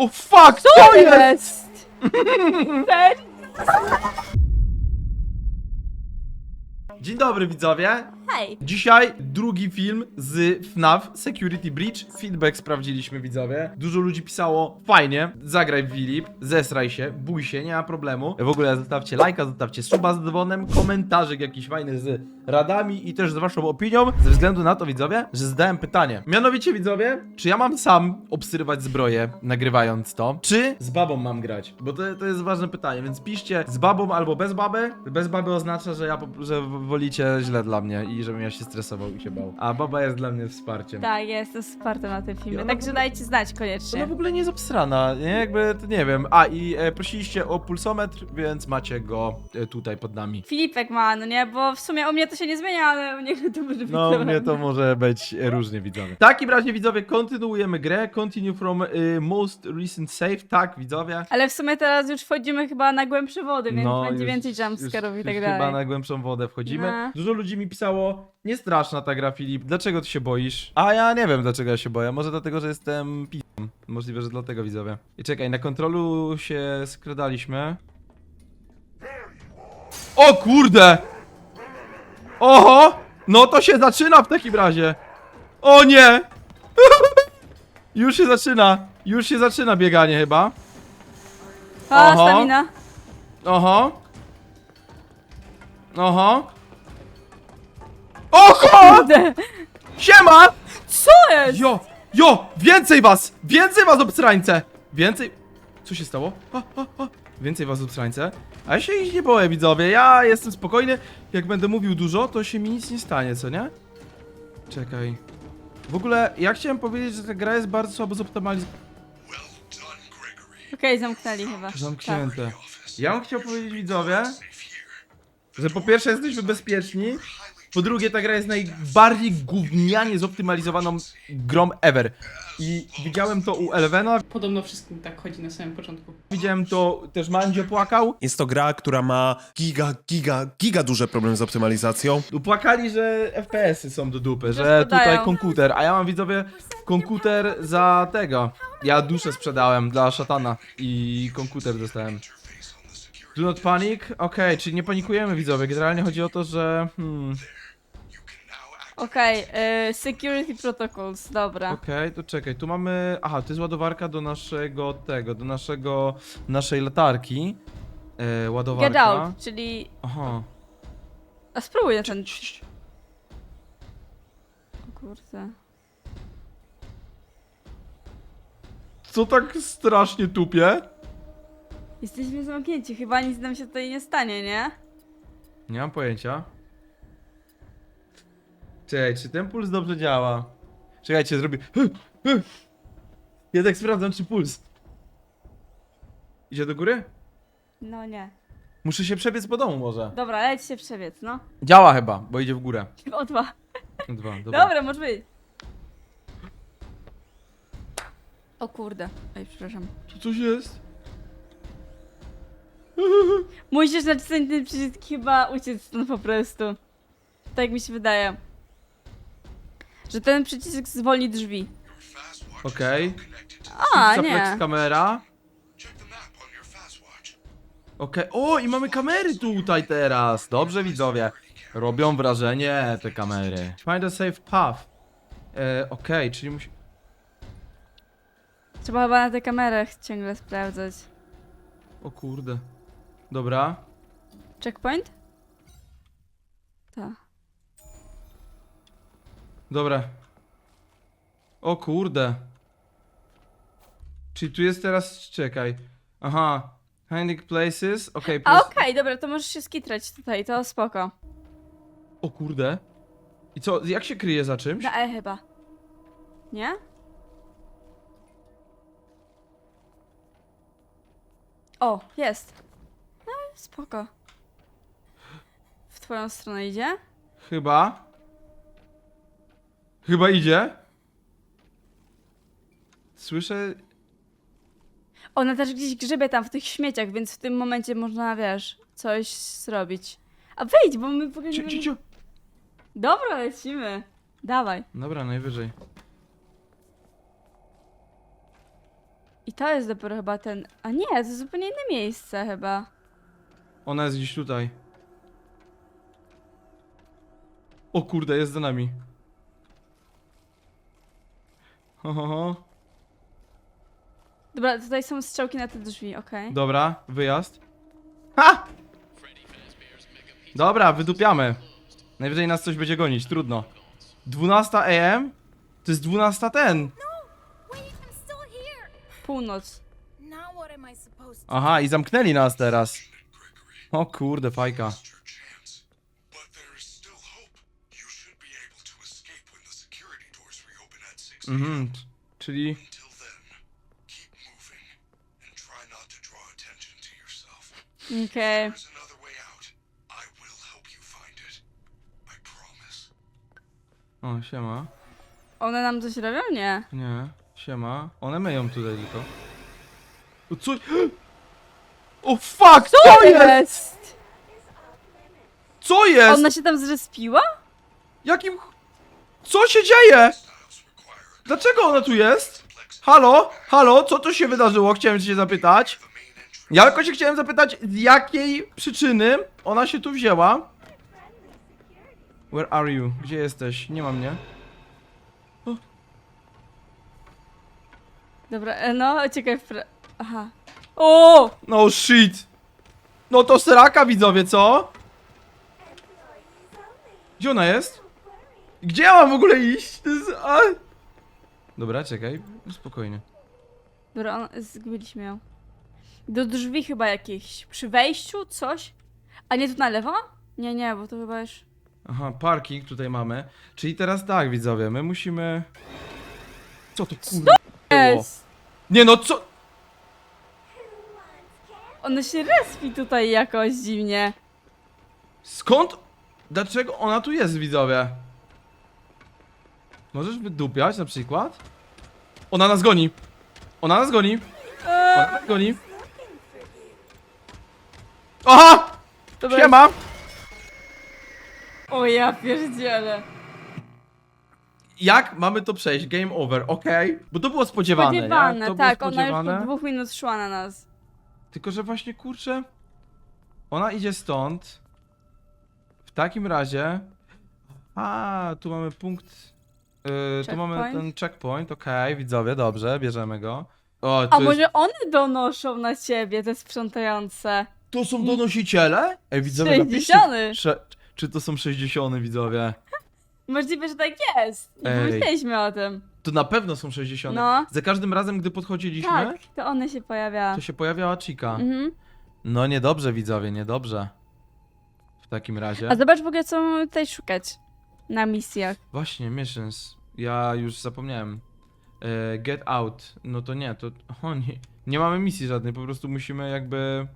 O fuck, co To jest? jest! Serio? Dzień dobry widzowie. Hej! Dzisiaj drugi film z FNAF Security Breach. Feedback sprawdziliśmy widzowie. Dużo ludzi pisało fajnie. Zagraj w Filip, zesraj się, bój się, nie ma problemu. W ogóle zostawcie lajka, zostawcie suba z dzwonem, komentarzyk jakiś fajny z radami i też z waszą opinią. Ze względu na to widzowie, że zadałem pytanie. Mianowicie widzowie, czy ja mam sam obserwować zbroję nagrywając to, czy z babą mam grać? Bo to, to jest ważne pytanie, więc piszcie z babą albo bez baby. Bez baby oznacza, że ja że wolicie źle dla mnie i żebym ja się stresował i się bał. A baba jest dla mnie wsparciem. Tak, ja jestem wsparta na tym filmie, także dajcie znać Ona koniecznie. w ogóle nie jest obsrana, nie? Jakby, to nie wiem. A, i e, prosiliście o pulsometr, więc macie go e, tutaj pod nami. Filipek ma, no nie, bo w sumie u mnie to się nie zmienia, ale u niego to może być No, problem. mnie to może być e, różnie widzowie. W takim razie widzowie, kontynuujemy grę. Continue from y, most recent save. Tak, widzowie. Ale w sumie teraz już wchodzimy chyba na głębsze wody, więc będzie No, już- więcej już- jumpscarów i już tak Chyba dalej. na głębszą wodę wchodzimy. No. Dużo ludzi mi pisało, nie straszna ta gra, Filip. Dlaczego ty się boisz? A ja nie wiem, dlaczego ja się boję. Może dlatego, że jestem pisem. Możliwe, że dlatego widzowie. I czekaj, na kontrolu się skradaliśmy. O kurde! Oho! No to się zaczyna w takim razie. O nie! Już się zaczyna. Już się zaczyna bieganie chyba. O, Oho. stamina. Oho. Oho. Oho! Kurde. Siema! Co jest? Jo! Jo! Więcej was! Więcej was obsrańce! Więcej... Co się stało? A, a, a. Więcej was obsrańce. A ja się ich nie boję, widzowie. Ja jestem spokojny. Jak będę mówił dużo, to się mi nic nie stanie, co nie? Czekaj. W ogóle, ja chciałem powiedzieć, że ta gra jest bardzo słabo zoptymalizowana. Okej, zamknęli chyba. Zamknięte. Ja bym chciał powiedzieć widzowie, że po pierwsze jesteśmy bezpieczni, po drugie ta gra jest najbardziej gównianie zoptymalizowaną grą ever. I widziałem to u Elvena, Podobno wszystkim tak chodzi na samym początku. widziałem to też Mandzio płakał. Jest to gra, która ma giga, giga, giga duże problemy z optymalizacją. Płakali, że FPS-y są do dupy, że tutaj komputer, a ja mam widzowie komputer za tego. Ja duszę sprzedałem dla szatana i komputer dostałem. Do not panic? Okej, czyli nie panikujemy widzowie. Generalnie chodzi o to, że. Hmm, Okej, y, security protocols, dobra. Okej, to czekaj, tu mamy. Aha, to jest ładowarka do naszego tego, do naszego. naszej latarki. E, ładowarka. Get out, czyli... Aha. A spróbuj na ten... O kurde. Co tak strasznie tupie? Jesteśmy zamknięci, chyba nic nam się tutaj nie stanie, nie? Nie mam pojęcia. Czekaj, czy ten puls dobrze działa? Czekajcie, zrobię. Ja tak sprawdzam, czy puls. Idzie do góry? No nie. Muszę się przebiec po domu może. Dobra, leć się przebiec, no. Działa chyba, bo idzie w górę. O dwa. Dwa, dobra. Dobra, może być. O kurde. Ej, przepraszam. Tu coś jest? Musisz nacisnąć ten przycisk chyba uciec stąd po prostu. Tak mi się wydaje. Że ten przycisk zwolni drzwi. Okej. A, Zaplex nie. kamera. Okej, o i mamy kamery tutaj teraz. Dobrze widzowie. Robią wrażenie te kamery. Find a safe path. E, Okej, czyli musi... Trzeba chyba na tych kamerach ciągle sprawdzać. O kurde. Dobra. Checkpoint? Tak. Dobra. O kurde. Czyli tu jest teraz... Czekaj. Aha. Hiding places. Okej, A plus... okej, dobra, to możesz się skitrać tutaj, to spoko. O kurde. I co, jak się kryje za czymś? Na E chyba. Nie? O, jest. Spoko. W twoją stronę idzie? Chyba. Chyba idzie. Słyszę. Ona też gdzieś grzebie tam w tych śmieciach, więc w tym momencie można, wiesz, coś zrobić. A wyjdź, bo my w ogóle nie Ciu, ciu, wiemy- ciu. Dobra, lecimy. Dawaj. Dobra, najwyżej. I to jest dopiero chyba ten... A nie, to jest zupełnie inne miejsce chyba. Ona jest gdzieś tutaj. O kurde, jest za nami. Ho, ho, ho. Dobra, tutaj są strzałki na te drzwi, okej. Dobra, wyjazd. Ha! Dobra, wydupiamy. Najwyżej nas coś będzie gonić, trudno. 12 AM? To jest 12 ten. Wait, I'm still here. Północ. Now what am I supposed to Aha, i zamknęli nas teraz. O kurde, fajka. your chance. But there is still hope. You should be able to escape when the security doors reopen at 6 p.m. Mhm, czyli... Okej. Promise. O, siema. One nam coś robią? Nie. Nie, siema. One myją tutaj tylko. O, co? O fuck, co, Co jest? jest? Co jest? Ona się tam zrespiła? Jakim... ch- Co się dzieje? Dlaczego ona tu jest? Halo? Halo? Co tu się wydarzyło? Chciałem się zapytać. Ja tylko się chciałem zapytać, z jakiej przyczyny ona się tu wzięła? Where are you? Gdzie jesteś? Nie ma mnie. Dobra, e, no, czekaj. w pra- Aha. O! No shit. No to sraka widzowie, co? Gdzie ona jest? Gdzie ja mam w ogóle iść? To jest... A... Dobra, czekaj. Spokojnie. Dobra, on, zgubiliśmy ją. Do drzwi chyba jakieś. Przy wejściu coś? A nie tu na lewo? Nie, nie, bo to chyba już... Aha, parking tutaj mamy. Czyli teraz tak, widzowie, my musimy... Co to kurwa było? Jest! Nie no, co? Ona się respi tutaj jakoś dziwnie. Skąd? Dlaczego ona tu jest, widzowie? Możesz wydupiać na przykład? Ona nas goni. Ona nas goni. Ona nas goni. Aha! Dobra. Siema! O ja pierdzielę. Jak mamy to przejść? Game over, okej? Bo to było spodziewane, Spodziewane, nie? To tak, było ona już spodziewane. po dwóch minut szła na nas. Tylko, że właśnie kurczę. Ona idzie stąd. W takim razie. A, tu mamy punkt. Yy, tu mamy ten checkpoint, okej, widzowie, dobrze, bierzemy go. O, A jest, może one donoszą na ciebie, te sprzątające? to są donosiciele? Ej, widzowie, napiszcie. 60. Sze, czy to są 60, widzowie? Możliwe, że tak jest. Nie Ej. pomyśleliśmy o tym. To na pewno są 60. No. Za każdym razem, gdy podchodziliśmy, Tak, to one się pojawiają. to się pojawiała Chica. Mhm. No niedobrze, widzowie, niedobrze. W takim razie. A zobacz w ogóle, co mamy tutaj szukać na misjach. Właśnie, missions. Ja już zapomniałem. E, get out. No to nie, to. O nie. Nie mamy misji żadnej, po prostu musimy jakby.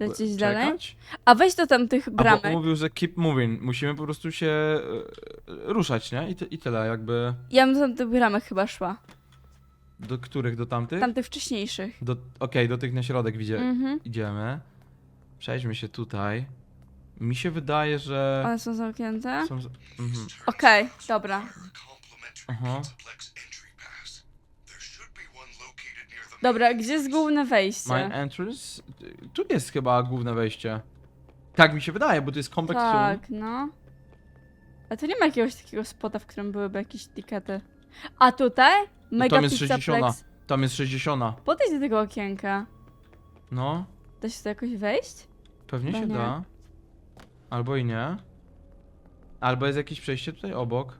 Lecieć czekać. dalej. A weź do tam tych A bo bramek. mówił, że keep moving. Musimy po prostu się e, ruszać, nie? I, I tyle, jakby. Ja bym do tamtych bramek chyba szła. Do których? Do tamtych? Tamtych wcześniejszych. Do, Okej, do tych na środek widzie, Mhm. idziemy. Przejdźmy się tutaj. Mi się wydaje, że. One są zamknięte? Są... z- Mhm. Okej, dobra. Aha. multiplex entry pass. There should be one located near the Dobra, gdzie jest główne wejście? entrance? Tu jest chyba główne wejście. Tak mi się wydaje, bo to jest compact. Tak, no. A tu nie ma jakiegoś takiego spota, w którym byłyby jakieś tikety. A tutaj? Mega tam jest Pizza 60. Plex. Tam jest 60. Podejdź do tego okienka. No, Da się tu jakoś wejść? pewnie Chyba się nie. da. Albo i nie. Albo jest jakieś przejście tutaj obok.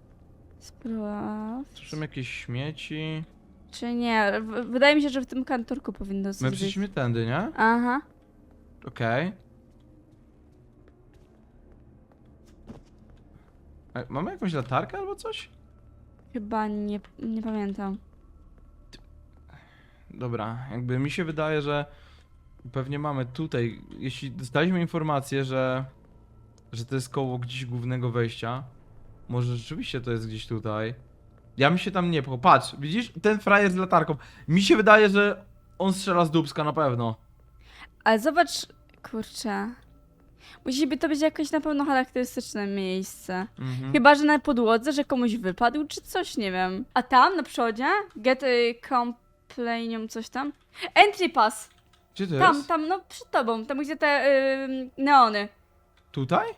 Sprawdź. Są jakieś śmieci. Czy nie? W- Wydaje mi się, że w tym kantorku powinno My być. przyszliśmy tędy, nie? Aha. Okej. A Mamy jakąś latarkę albo coś? Chyba nie, nie pamiętam. Dobra, jakby mi się wydaje, że pewnie mamy tutaj, jeśli dostaliśmy informację, że, że to jest koło gdzieś głównego wejścia, może rzeczywiście to jest gdzieś tutaj. Ja bym się tam nie pchał. Patrz, widzisz? Ten frajer z latarką. Mi się wydaje, że on strzela z dubska na pewno. Ale zobacz, kurczę. Musi to być jakoś na pewno charakterystyczne miejsce. Mhm. Chyba, że na podłodze, że komuś wypadł, czy coś, nie wiem. A tam na przodzie, get a comp Planium coś tam. Entry pass! Gdzie to Tam, jest? tam, no przed tobą, tam gdzie te ym, neony. Tutaj?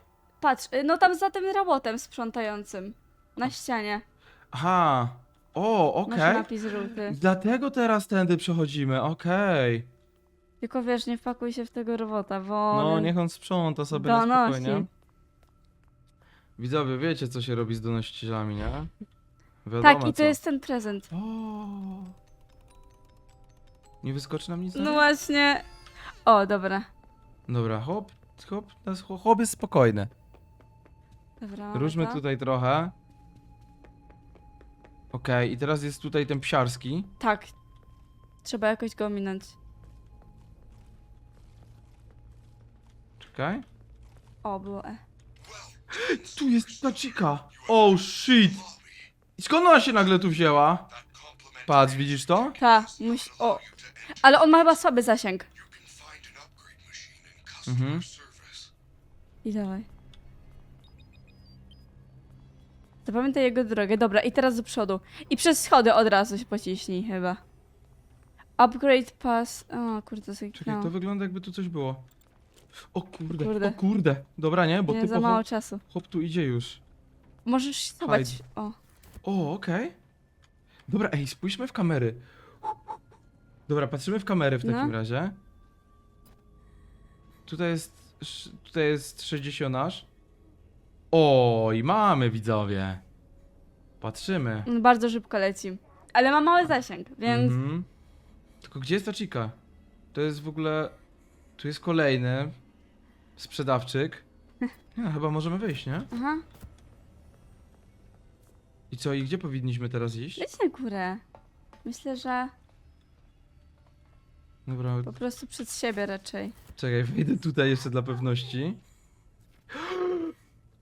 Patrz, y, no tam za tym robotem sprzątającym. Na ścianie. Aha. O, Masz okej. napis żółty. Dlatego teraz tędy przechodzimy, okej. Tylko wiesz, nie wpakuj się w tego robota, bo... No, on niech on sprząta sobie na donosi. spokojnie. Widzowie, wiecie co się robi z donosicielami, nie? Wiadomo Tak, i to co. jest ten prezent. O. Nie wyskoczy nam nic? No nie? właśnie. O, dobra. Dobra, hop, hop, nas- hop jest spokojny. Dobra, mamy Różmy to. tutaj trochę. Okej, i teraz jest tutaj ten psiarski. Tak. Trzeba jakoś go ominąć. Czekaj. O, było E. Tu jest ta chica. Oh shit. I skąd ona się nagle tu wzięła? Patrz, widzisz to? Ta, musi... O. Ale on ma chyba słaby zasięg. Mhm. I dawaj. Zapamiętaj jego drogę. Dobra, i teraz do przodu. I przez schody od razu się pociśnij chyba. Upgrade pass. O, kurde, Czekaj, to wygląda jakby tu coś było. O kurde, Kurde. o kurde. Dobra, nie? Bo Nie, ty za mało czasu. hop tu idzie już. Możesz się schować. O. O, okej. Dobra, ej, spójrzmy w kamery. Dobra, patrzymy w kamery w takim No. razie. Tutaj jest, sz- tutaj jest 60 nasz. O, i mamy widzowie. Patrzymy. On bardzo szybko leci. Ale ma mały zasięg, więc... Mhm. Tylko gdzie jest ta chica? To jest w ogóle... Tu jest kolejny sprzedawczyk. Ja, chyba możemy wyjść, nie? Aha. I co, i gdzie powinniśmy teraz iść? Leć na górę. Myślę, że Dobra, po prostu przed siebie raczej. czekaj, wejdę tutaj jeszcze dla pewności.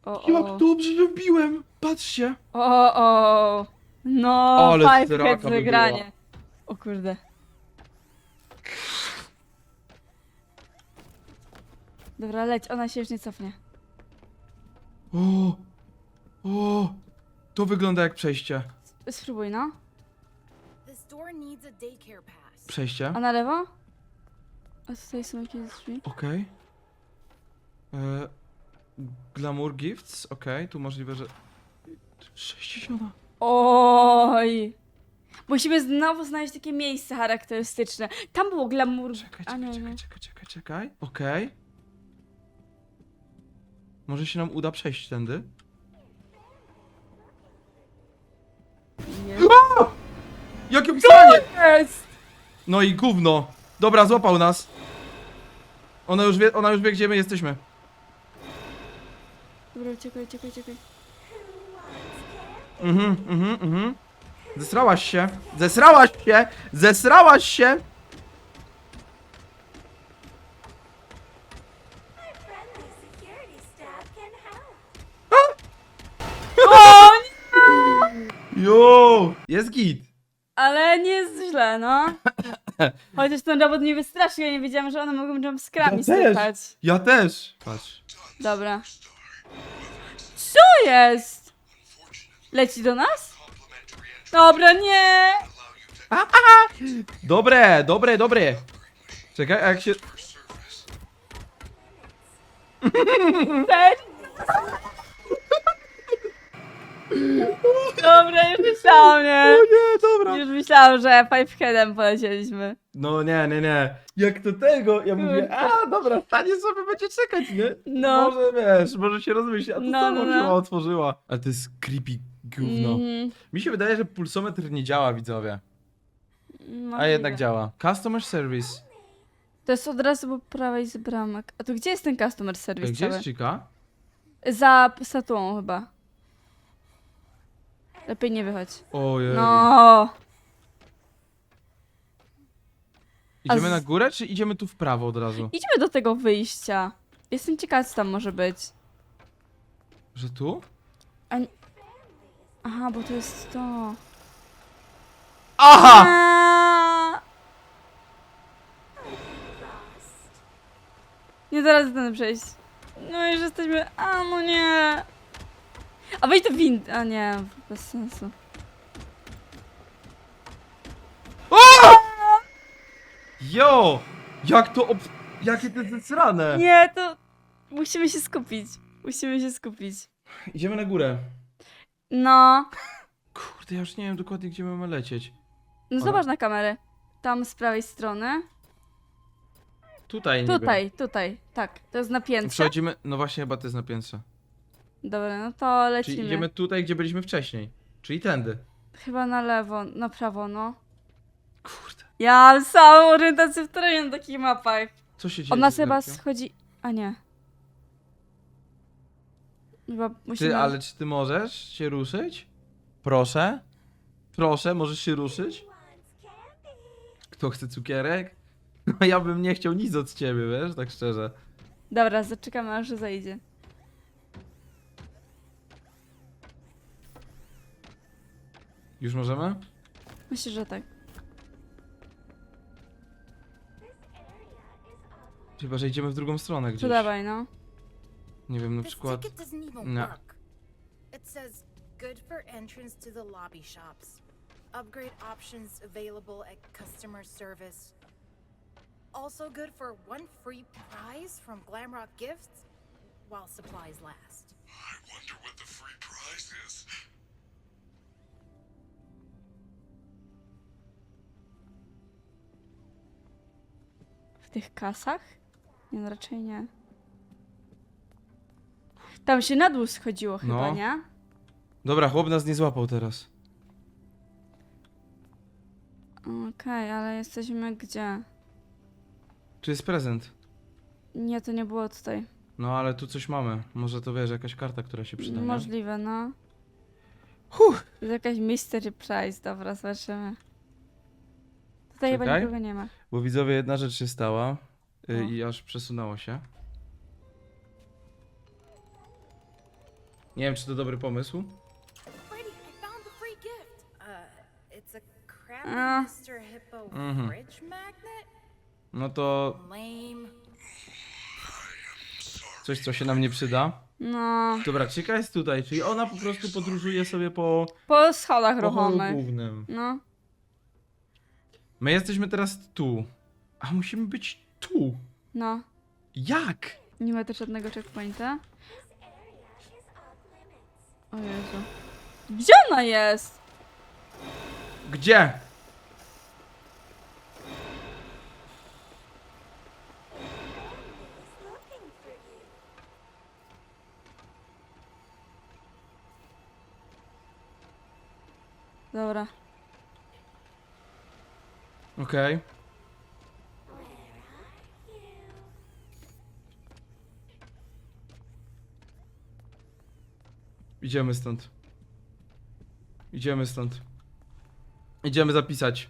O, Jak o. dobrze ją biłem! Patrzcie! O, o. No, Ale five straka heads by wygranie. O kurde. Dobra, leć, ona się już nie cofnie. O! O! To wygląda jak przejście. Spróbuj, no. This door needs a daycare pass. Przejście. A na lewo? A tutaj są jakieś drzwi. Okej. E, Glamour Gifts, okej, tu możliwe, że... 60. Oj. Musimy znowu znaleźć takie miejsce charakterystyczne. Tam było glamour. Czekaj, A czekaj, nie, czekaj, nie. czekaj, czekaj, czekaj. Okej. Może się nam uda przejść tędy? Jakie pisanie! Jest! No i gówno. Dobra, złapał nas. Ona już wie, ona już wie, gdzie my jesteśmy. Uciekaj, uciekaj, uciekaj. Mhm, mhm, mhm. Zesrałaś się. Zesrałaś się! Zesrałaś się! O! Jo! Jest git. Ale nie jest źle, no. Chociaż ten robot mnie wystraszył, ja nie wiedziałam, że one mogą jumpscarami Ja też. sypać. Ja też. Patrz. Dobra. Co jest? Leci do nas? Dobra, nie! to Dobre, dobre, dobre. Czekaj, a jak się... Dobra, już myślałam, nie? O nie, dobra. Już myślałam, że Pipeheadem polecieliśmy. No nie, nie, nie. Jak to tego? Ja mówię, a dobra, stanie sobie będzie czekać, nie? No. Może wiesz, może się rozmyśli, a to No, samo no, no. otworzyła. Ale to jest creepy gówno. Mhm. Mi się wydaje, że pulsometr nie działa, widzowie. A Możliwe. jednak działa. Customer service. To jest od razu po prawej z bramek. A tu gdzie jest ten customer service Gdzie cały? jest chica? Za statuą chyba. Lepiej nie wychodź. Ojej. No. Idziemy a z- na górę, czy idziemy tu w prawo od razu? Idźmy do tego wyjścia. Jestem ciekawa, co tam może być. Że tu? Aha, bo to jest to. Aha! Nie zaraz ten przejść. No już jesteśmy. A no nie. A wejdź do wind. A nie, bez sensu. O! Jo! Jak to ob... Jakie to jest zesrane! Nie, to musimy się skupić. Musimy się skupić. Idziemy na górę. No, Kurde, ja już nie wiem dokładnie, gdzie mamy lecieć. no zobacz na kamerę. Tam z prawej strony. Tutaj niby. Tutaj, tutaj, tak. To jest na piętrze. Przechodzimy... No właśnie, chyba to jest na piętrze. Dobra, no to lecimy. Czyli idziemy tutaj, gdzie byliśmy wcześniej. Czyli tędy. Chyba na lewo, na prawo, no. Kurde. Ja mam samą orientację w terenie na takich mapach. Co się dzieje? Od nas z chyba schodzi... A nie. Chyba musimy... Ty, ale czy ty możesz się ruszyć? Proszę? Proszę, możesz się ruszyć? Kto chce cukierek? No ja bym nie chciał nic od ciebie, wiesz, tak szczerze. Dobra, zaczekamy aż zejdzie. Już możemy? Myślę, że tak. Chyba, że idziemy w drugą stronę To gdzieś. dawaj, no. Nie wiem, na This przykład... ticket doesn't even No. work. It says good for entrance to the lobby shops. Upgrade options available at customer service. Also good for one free prize from Glamrock Gifts while supplies last. W tych kasach? Nie, no raczej nie. Tam się na dół schodziło chyba, No. nie? Dobra, chłop nas nie złapał teraz. Okej, ale jesteśmy gdzie? Tu jest prezent. Nie, to nie było tutaj. No, ale tu coś mamy. Może to, wiesz, jakaś karta, która się przyda, nie? Możliwe, no. Huh. Jest jakaś mystery prize, dobra, zobaczymy. Tutaj chyba Czekaj. nikogo nie ma. Bo widzowie, jedna rzecz się stała y, No. i aż przesunęło się. Nie wiem, czy to dobry pomysł. Brady, I found the free gift. Uh, it's a crappy Ah. Mr. Hippo Mhm. fridge magnet? No to Lame. coś, co się nam nie przyda. No, Dobra, cieka jest tutaj, czyli ona po prostu podróżuje sobie po, po schodach po holu ruchomych. głównym. No, My jesteśmy teraz tu, a musimy być tu. no. Jak? Nie ma też żadnego checkpointa. O Jezu. Gdzie ona jest? Gdzie? Dobra. Okej. Idziemy stąd. Idziemy stąd. Idziemy zapisać.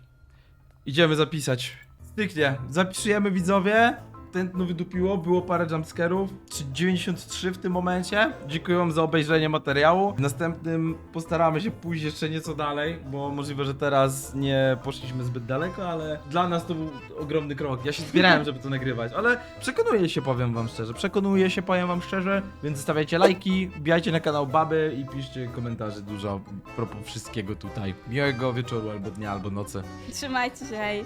Idziemy zapisać. Styknie. Zapisujemy widzowie. Tętno wydupiło, było parę jumpscarów. Czy 93 w tym momencie. Dziękuję wam za obejrzenie materiału. W następnym postaramy się pójść jeszcze nieco dalej, bo możliwe, że teraz nie poszliśmy zbyt daleko, ale dla nas to był ogromny krok. Ja się zbierałem, żeby to nagrywać, ale przekonuję się, powiem wam szczerze. Przekonuję się, powiem wam szczerze, więc zostawiajcie lajki, wbijajcie na kanał Baby i piszcie komentarze dużo propos wszystkiego tutaj. Miłego wieczoru albo dnia, albo nocy. Trzymajcie się, hej.